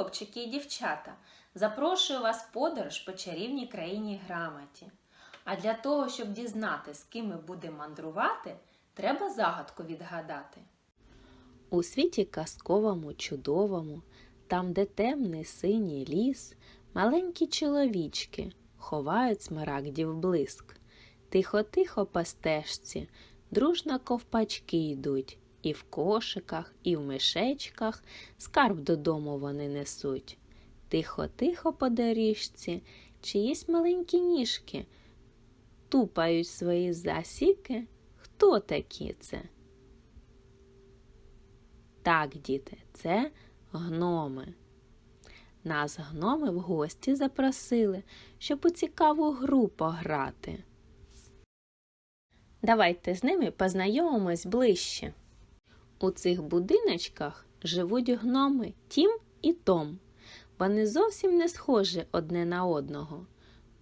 хлопчики і дівчата, запрошую вас в подорож по чарівній країні грамоті. А для того, щоб дізнати, з ким ми будемо мандрувати, треба загадку відгадати. У світі казковому, чудовому, там, де темний синій ліс, маленькі чоловічки ховають смарагдів блиск. Тихо-тихо по стежці, дружно ковпачки йдуть, і в кошиках, і в мишечках скарб додому вони несуть. Тихо-тихо по доріжці, чиїсь маленькі ніжки тупають свої засіки. Хто такі це? Так, діти, це гноми. Нас гноми в гості запросили, щоб у цікаву гру пограти. Давайте з ними познайомимось ближче. У цих будиночках живуть гноми Тім і Том. Вони зовсім не схожі одне на одного.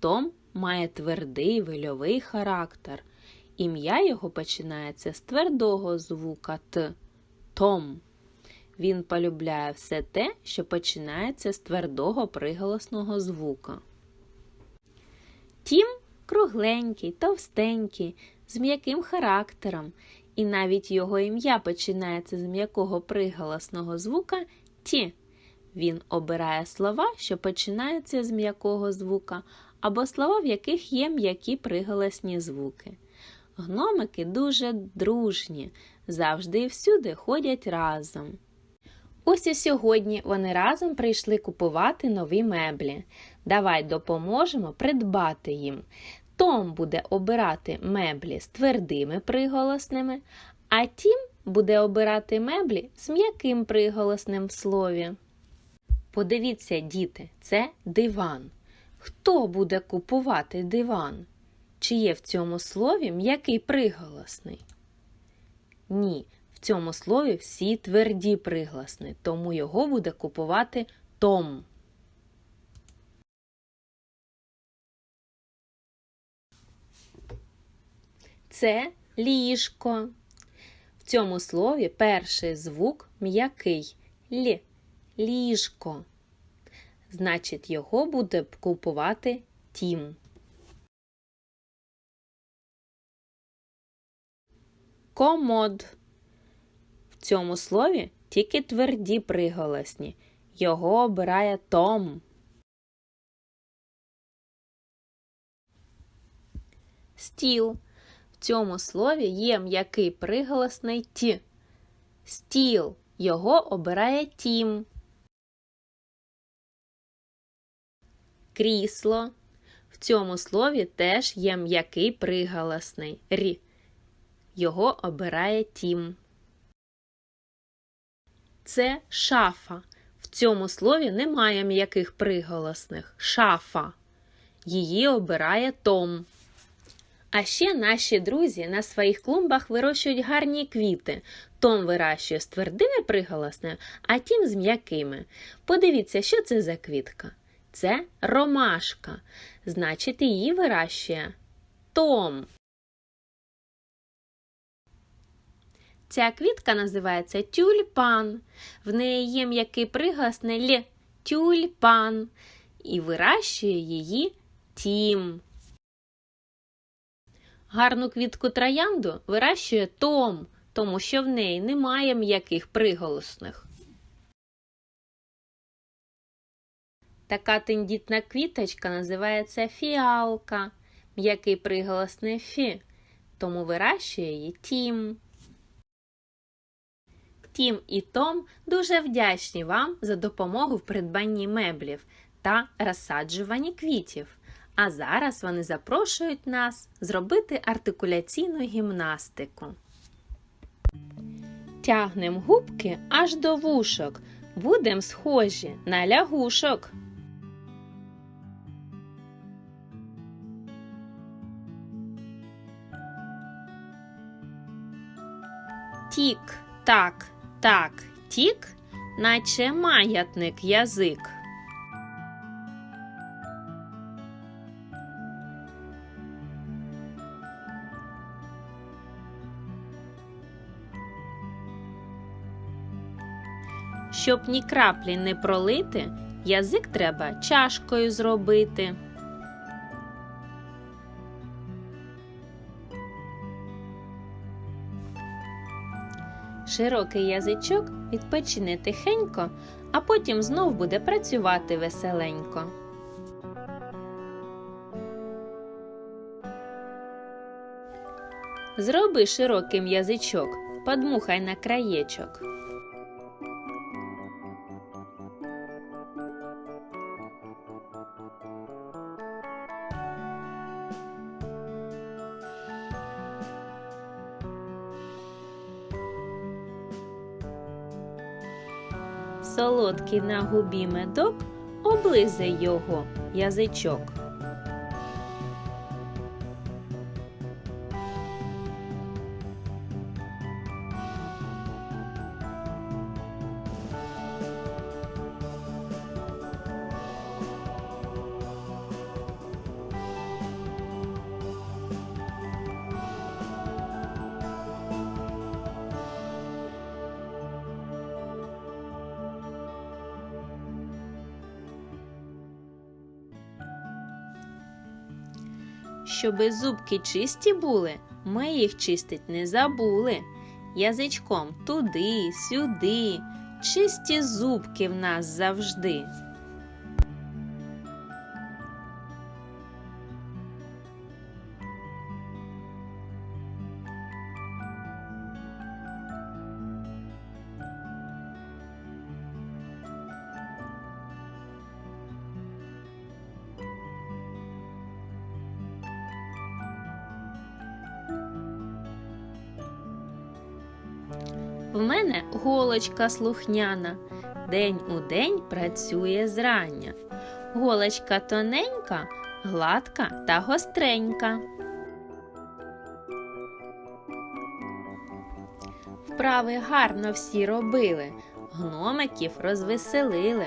Том має твердий вильовий характер. Ім'я його починається з твердого звука Т. Том. Він полюбляє все те, що починається з твердого приголосного звука. Тім кругленький, товстенький, з м'яким характером, і навіть його ім'я починається з м'якого приголосного звука ті. Він обирає слова, що починаються з м'якого звука, або слова, в яких є м'які приголосні звуки. Гномики дуже дружні, завжди і всюди ходять разом. Ось і сьогодні вони разом прийшли купувати нові меблі. Давай допоможемо придбати їм. Том буде обирати меблі з твердими приголосними, а Тім буде обирати меблі з м'яким приголосним в слові. Подивіться, діти, це диван. Хто буде купувати диван? Чи є в цьому слові м'який приголосний? Ні, в цьому слові всі тверді пригласни, тому його буде купувати Том. Це ліжко. В цьому слові перший звук м'який Л. Ліжко. Значить, його буде купувати Тім. Комод. В цьому слові тільки тверді приголосні. Його обирає Том. Стіл. В цьому слові є м'який приголосний ті. Стіл. Його обирає Тім. Крісло. В цьому слові теж є м'який приголосний рі. Його обирає Тім. Це шафа. В цьому слові немає м'яких приголосних. Шафа. Її обирає Том. А ще наші друзі на своїх клумбах вирощують гарні квіти. Том вирощує з твердими приголосними, а тім з м'якими. Подивіться, що це за квітка. Це ромашка. Значить, її вирощує Том. Ця квітка називається тюльпан. В неї є м'який приголосний Л. Тюльпан. І вирощує її Тім. Гарну квітку троянду вирощує Том, тому що в неї немає м'яких приголосних. Така тендітна квіточка називається фіалка, м'який приголосний фі, тому вирощує її Тім. Тім і Том дуже вдячні вам за допомогу в придбанні меблів та розсаджуванні квітів. А зараз вони запрошують нас зробити артикуляційну гімнастику. Тягнем губки аж до вушок. Будем схожі на лягушок. Тік, так, так, тік, наче маятник язик. Щоб ні краплі не пролити, язик треба чашкою зробити. Широкий язичок відпочине тихенько, а потім знов буде працювати веселенько. Зроби широким язичок, подмухай на краєчок. Солодкий на губі медок, облизе його язичок. Щоби зубки чисті були, ми їх чистить не забули. Язичком туди, сюди, чисті зубки в нас завжди. В мене голочка слухняна, день у день працює зрання. Голочка тоненька, гладка та гостренька. Вправи гарно всі робили, гномиків розвеселили.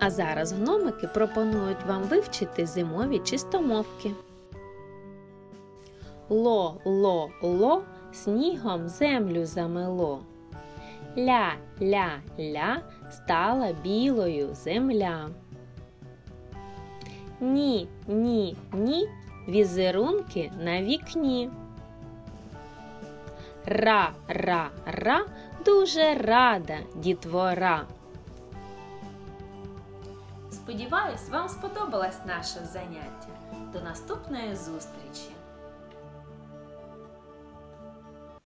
А зараз гномики пропонують вам вивчити зимові чистомовки. Ло, ло, ло, снігом землю замело. Ля, ля, ля, стала білою земля. Ні, ні, ні, візерунки на вікні. Ра, ра, ра, дуже рада дітвора. Сподіваюсь, вам сподобалось наше заняття. До наступної зустрічі!